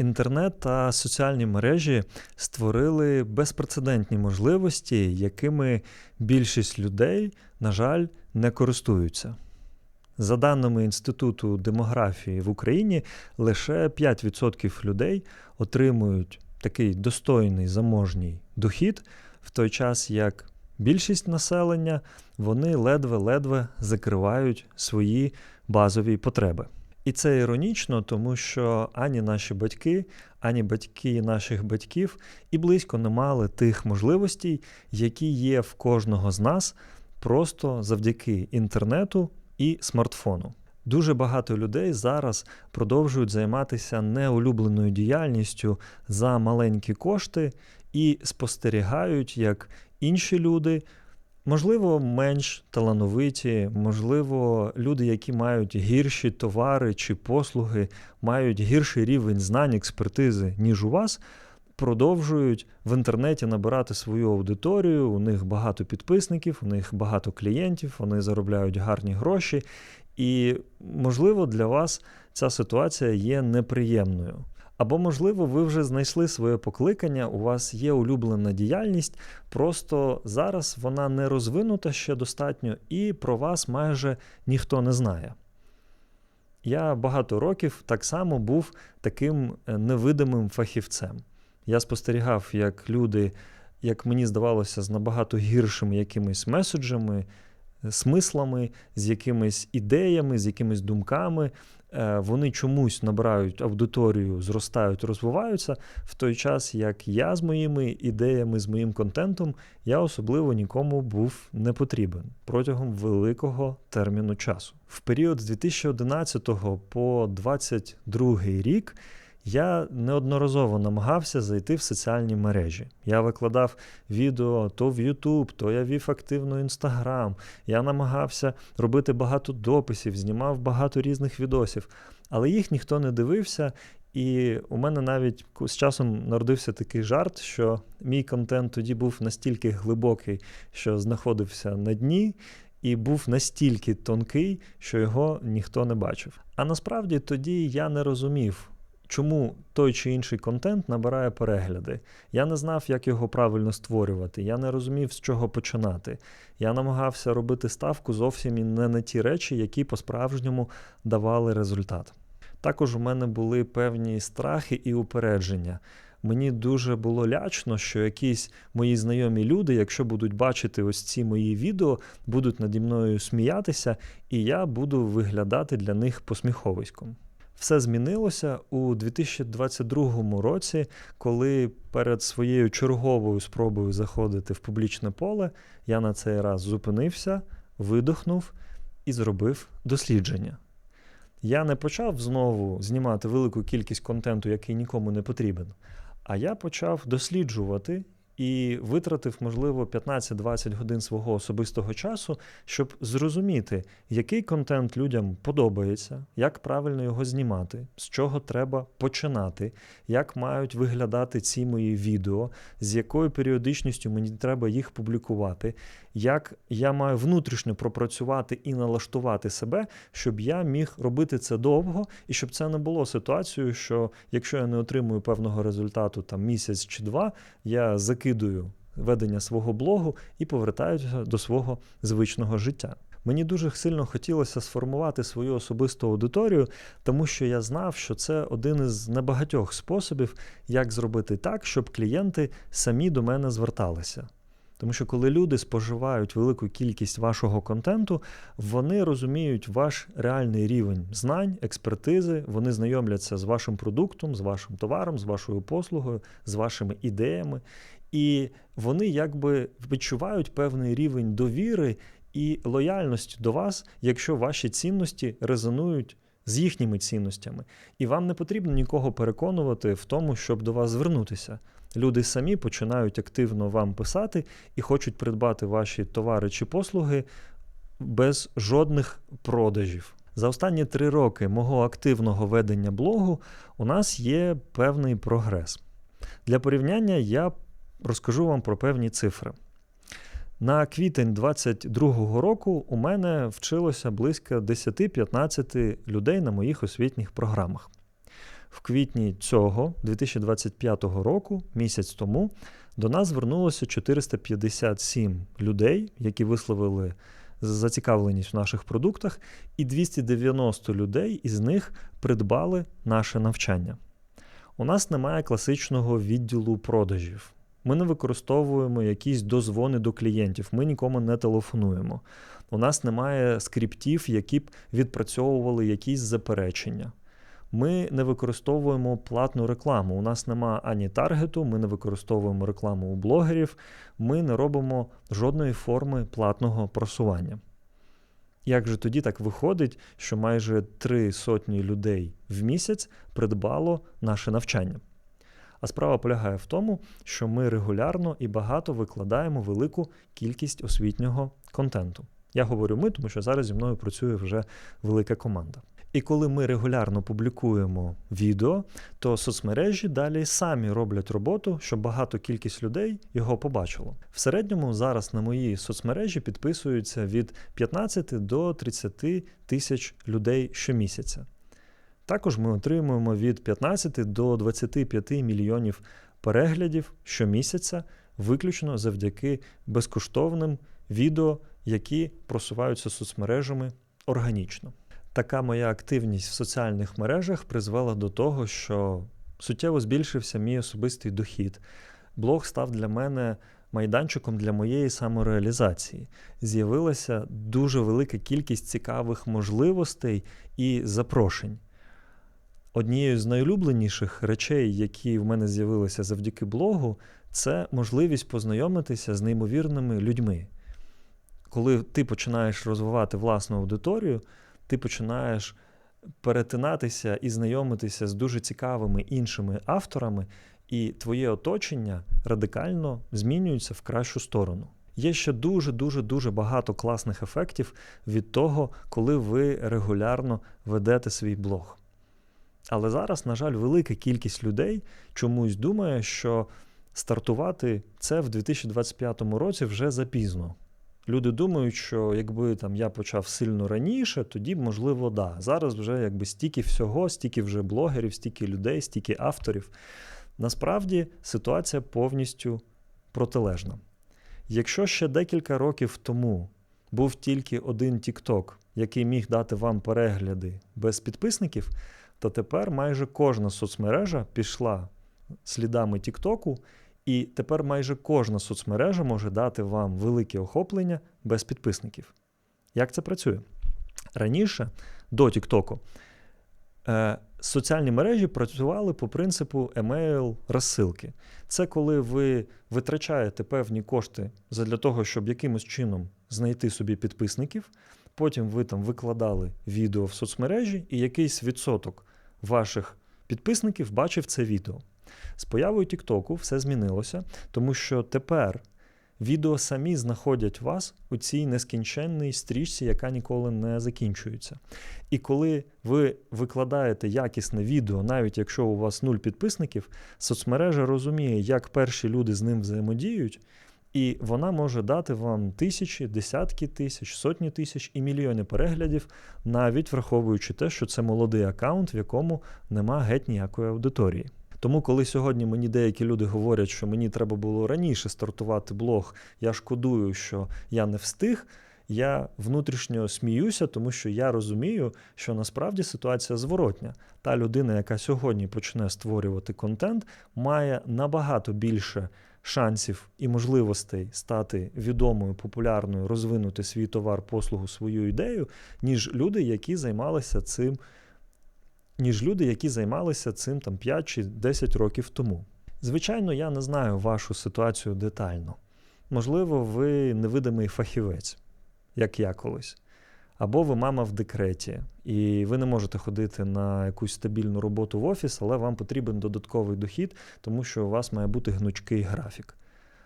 Інтернет та соціальні мережі створили безпрецедентні можливості, якими більшість людей, на жаль, не користуються. За даними Інституту демографії в Україні, лише 5% людей отримують такий достойний заможній дохід, в той час як більшість населення вони ледве-ледве закривають свої базові потреби. І це іронічно, тому що ані наші батьки, ані батьки наших батьків і близько не мали тих можливостей, які є в кожного з нас, просто завдяки інтернету і смартфону. Дуже багато людей зараз продовжують займатися неулюбленою діяльністю за маленькі кошти і спостерігають, як інші люди Можливо, менш талановиті, можливо, люди, які мають гірші товари чи послуги, мають гірший рівень знань, експертизи, ніж у вас, продовжують в інтернеті набирати свою аудиторію. У них багато підписників, у них багато клієнтів, вони заробляють гарні гроші. І, можливо, для вас ця ситуація є неприємною. Або, можливо, ви вже знайшли своє покликання, у вас є улюблена діяльність, просто зараз вона не розвинута ще достатньо, і про вас майже ніхто не знає. Я багато років так само був таким е, невидимим фахівцем. Я спостерігав, як люди, як мені здавалося, з набагато гіршими якимись меседжами, смислами, з якимись ідеями, з якимись думками Е, вони чомусь набирають аудиторію, зростають, розвиваються, в той час як я з моїми ідеями, з моїм контентом, я особливо нікому був не потрібен протягом великого терміну часу. В період з 2011 по 2022 рік. Я неодноразово намагався зайти в соціальні мережі. Я викладав відео то в YouTube, то я вів активно Instagram. Я намагався робити багато дописів, знімав багато різних відосів, але їх ніхто не дивився. І у мене навіть з часом народився такий жарт, що мій контент тоді був настільки глибокий, що знаходився на дні. І був настільки тонкий, що його ніхто не бачив. А насправді тоді я не розумів, чому той чи інший контент набирає перегляди. Я не знав, як його правильно створювати. Я не розумів, з чого починати. Я намагався робити ставку зовсім не на ті речі, які по-справжньому давали результат. Також у мене були певні страхи і упередження. Мені дуже було лячно, що якісь мої знайомі люди, якщо будуть бачити ось ці мої відео, будуть наді мною сміятися, і я буду виглядати для них посміховиськом. Все змінилося у 2022 році, коли перед своєю черговою спробою заходити в публічне поле я на цей раз зупинився, видохнув і зробив дослідження. Я не почав знову знімати велику кількість контенту, який нікому не потрібен, а я почав досліджувати і витратив, можливо, 15-20 годин свого особистого часу, щоб зрозуміти, який контент людям подобається, як правильно його знімати, з чого треба починати, як мають виглядати ці мої відео, з якою періодичністю мені треба їх публікувати, як я маю внутрішньо пропрацювати і налаштувати себе, щоб я міг робити це довго, і щоб це не було ситуацією, що якщо я не отримую певного результату там місяць чи два, я закидую ведення свого блогу і повертаюся до свого звичного життя. Мені дуже сильно хотілося сформувати свою особисту аудиторію, тому що я знав, що це один із небагатьох способів, як зробити так, щоб клієнти самі до мене зверталися. Тому що коли люди споживають велику кількість вашого контенту, вони розуміють ваш реальний рівень знань, експертизи, вони знайомляться з вашим продуктом, з вашим товаром, з вашою послугою, з вашими ідеями, і вони якби відчувають певний рівень довіри і лояльності до вас, якщо ваші цінності резонують. З їхніми цінностями, і вам не потрібно нікого переконувати в тому, щоб до вас звернутися. Люди самі починають активно вам писати і хочуть придбати ваші товари чи послуги без жодних продажів. За останні три роки мого активного ведення блогу у нас є певний прогрес. Для порівняння я розкажу вам про певні цифри. На квітень 2022 року у мене вчилося близько 10-15 людей на моїх освітніх програмах. в квітні цього 2025 року, місяць тому, до нас звернулося 457 людей, які висловили зацікавленість в наших продуктах, і 290 людей із них придбали наше навчання. У нас немає класичного відділу продажів. Ми не використовуємо якісь дозвони до клієнтів, ми нікому не телефонуємо. У нас немає скриптів, які б відпрацьовували якісь заперечення. Ми не використовуємо платну рекламу. У нас нема ані таргету, ми не використовуємо рекламу у блогерів, ми не робимо жодної форми платного просування. Як же тоді так виходить, що майже три сотні людей в місяць придбало наше навчання? А справа полягає в тому, що ми регулярно і багато викладаємо велику кількість освітнього контенту. Я говорю ми, тому що зараз зі мною працює вже велика команда. І коли ми регулярно публікуємо відео, то соцмережі далі самі роблять роботу, щоб багато кількість людей його побачило. В середньому зараз на мої соцмережі підписуються від 15 до 30 тисяч людей щомісяця. Також ми отримуємо від 15 до 25 мільйонів переглядів щомісяця, виключно завдяки безкоштовним відео, які просуваються соцмережами органічно. Така моя активність в соціальних мережах призвела до того, що суттєво збільшився мій особистий дохід. Блог став для мене майданчиком для моєї самореалізації. З'явилася дуже велика кількість цікавих можливостей і запрошень. Однією з найулюбленіших речей, які в мене з'явилися завдяки блогу, це можливість познайомитися з неймовірними людьми. Коли ти починаєш розвивати власну аудиторію, ти починаєш перетинатися і знайомитися з дуже цікавими іншими авторами, і твоє оточення радикально змінюється в кращу сторону. Є ще дуже-дуже дуже багато класних ефектів від того, коли ви регулярно ведете свій блог. Але зараз, на жаль, велика кількість людей чомусь думає, що стартувати це в 2025 році вже запізно. Люди думають, що якби там я почав сильно раніше, тоді, можливо, да. Зараз вже якби стільки всього, стільки вже блогерів, стільки людей, стільки авторів. Насправді ситуація повністю протилежна. Якщо ще декілька років тому був тільки один TikTok, який міг дати вам перегляди без підписників, то тепер майже кожна соцмережа пішла слідами Тіктоку, і тепер майже кожна соцмережа може дати вам велике охоплення без підписників. Як це працює? Раніше до Тіктоку е, соціальні мережі працювали по принципу емейл розсилки. Це коли ви витрачаєте певні кошти для того, щоб якимось чином знайти собі підписників. Потім ви там викладали відео в соцмережі, і якийсь відсоток ваших підписників бачив це відео. З появою Тіктоку все змінилося, тому що тепер відео самі знаходять вас у цій нескінченній стрічці, яка ніколи не закінчується. І коли ви викладаєте якісне відео, навіть якщо у вас нуль підписників, соцмережа розуміє, як перші люди з ним взаємодіють. І вона може дати вам тисячі, десятки тисяч, сотні тисяч і мільйони переглядів, навіть враховуючи те, що це молодий аккаунт, в якому нема геть ніякої аудиторії. Тому, коли сьогодні мені деякі люди говорять, що мені треба було раніше стартувати блог, я шкодую, що я не встиг. Я внутрішньо сміюся, тому що я розумію, що насправді ситуація зворотня. Та людина, яка сьогодні почне створювати контент, має набагато більше шансів і можливостей стати відомою, популярною, розвинути свій товар, послугу, свою ідею, ніж люди, які займалися цим, ніж люди, які займалися цим там 5 чи 10 років тому. Звичайно, я не знаю вашу ситуацію детально. Можливо, ви невидимий фахівець, як я колись. Або ви мама в декреті, і ви не можете ходити на якусь стабільну роботу в офіс, але вам потрібен додатковий дохід, тому що у вас має бути гнучкий графік.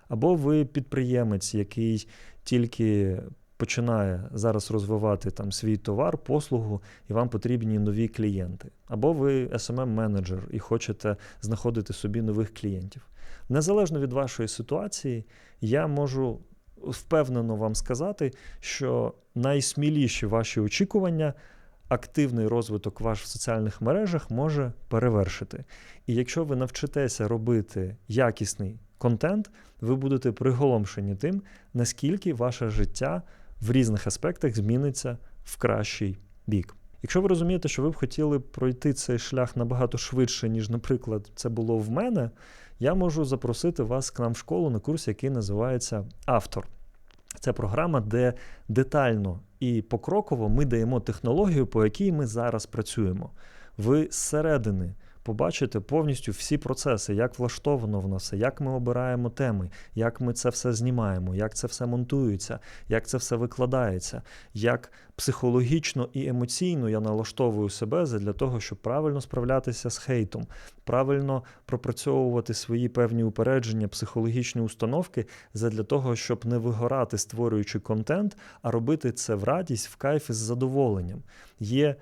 Або ви підприємець, який тільки починає зараз розвивати там свій товар, послугу, і вам потрібні нові клієнти. Або ви smm менеджер і хочете знаходити собі нових клієнтів. Незалежно від вашої ситуації, я можу впевнено вам сказати, що найсміліші ваші очікування активний розвиток ваш в соціальних мережах може перевершити. І якщо ви навчитеся робити якісний контент, ви будете приголомшені тим, наскільки ваше життя в різних аспектах зміниться в кращий бік. Якщо ви розумієте, що ви б хотіли пройти цей шлях набагато швидше, ніж, наприклад, це було в мене, я можу запросити вас к нам в школу на курс, який називається Автор. Це програма, де детально і покроково ми даємо технологію, по якій ми зараз працюємо. Ви зсередини побачите повністю всі процеси, як влаштовано в нас, як ми обираємо теми, як ми це все знімаємо, як це все монтується, як це все викладається, як психологічно і емоційно я налаштовую себе для того, щоб правильно справлятися з хейтом, правильно пропрацьовувати свої певні упередження, психологічні установки для того, щоб не вигорати, створюючи контент, а робити це в радість, в кайф і з задоволенням. Є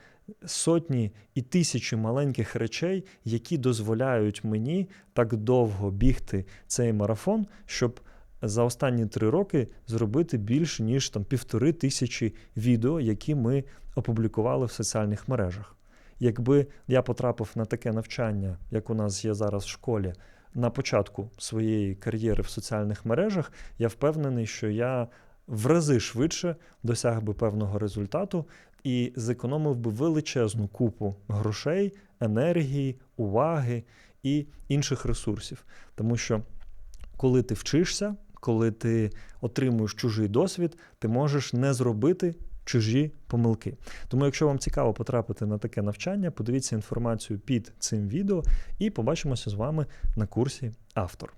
сотні і тисячі маленьких речей, які дозволяють мені так довго бігти цей марафон, щоб за останні три роки зробити більше ніж там півтори тисячі відео, які ми опублікували в соціальних мережах. Якби я потрапив на таке навчання, як у нас є зараз в школі, на початку своєї кар'єри в соціальних мережах, я впевнений, що я в рази швидше досяг би певного результату і зекономив би величезну купу грошей, енергії, уваги і інших ресурсів. Тому що коли ти вчишся, коли ти отримуєш чужий досвід, ти можеш не зробити чужі помилки. Тому, якщо вам цікаво потрапити на таке навчання, подивіться інформацію під цим відео і побачимося з вами на курсі автор.